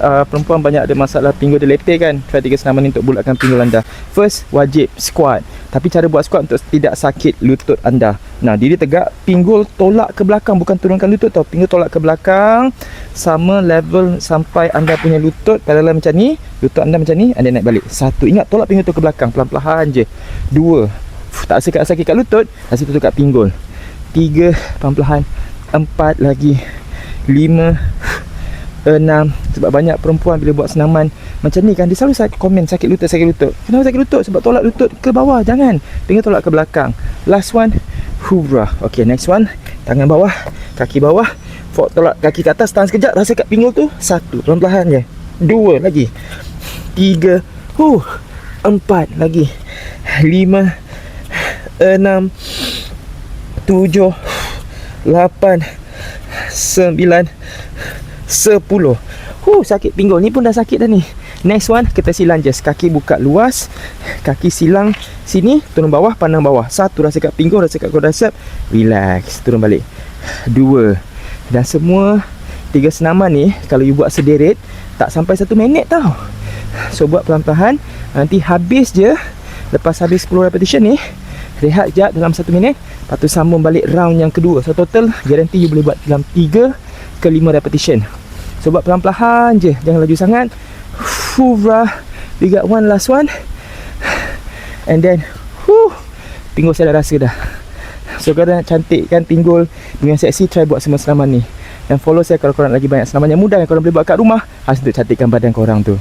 uh, perempuan banyak ada masalah pinggul dia letih kan. Try tiga senaman ni untuk bulatkan pinggul anda. First wajib squat. Tapi cara buat squat untuk tidak sakit lutut anda. Nah diri tegak pinggul tolak ke belakang. Bukan turunkan lutut tau. Pinggul tolak ke belakang. Sama level sampai anda punya lutut. Parallel macam ni lutut anda macam ni anda naik balik. Satu ingat tolak pinggul tu ke belakang. Pelan-pelan je. Dua Fuh, tak rasa sakit kat lutut rasa tu kat pinggul. Tiga pelan-pelan. Empat lagi. Lima enam sebab banyak perempuan bila buat senaman macam ni kan dia selalu sakit komen sakit lutut sakit lutut. Kenapa sakit lutut? Sebab tolak lutut ke bawah jangan. Pinggul tolak ke belakang. Last one hurrah. Okay next one. Tangan bawah kaki bawah. Fok tolak kaki ke atas tahan sekejap rasa kat pinggul tu satu. Perlahan-lahan je. Dua lagi. Tiga huh empat lagi. Lima enam tujuh lapan sembilan sepuluh. Huh, sakit pinggul ni pun dah sakit dah ni. Next one, kita silang just Kaki buka luas Kaki silang sini Turun bawah, pandang bawah. Satu, rasa kat pinggul, rasa kat quadricep Relax, turun balik. Dua Dan semua Tiga senaman ni Kalau you buat sederet Tak sampai satu minit tau. So, buat pelan-pelan Nanti habis je Lepas habis 10 repetition ni Rehat sekejap dalam satu minit. Lepas tu sambung balik round yang kedua. So, total Guarantee you boleh buat dalam 3 ke 5 repetition So buat pelan-pelan je. Jangan laju sangat. Hurrah. We got one last one. And then Huh Pinggul saya dah rasa dah. So korang nak cantikkan pinggul Dengan seksi Try buat semua senaman ni. Dan follow saya kalau korang lagi banyak senaman yang mudah Yang korang boleh buat kat rumah. Harus untuk cantikkan badan korang tu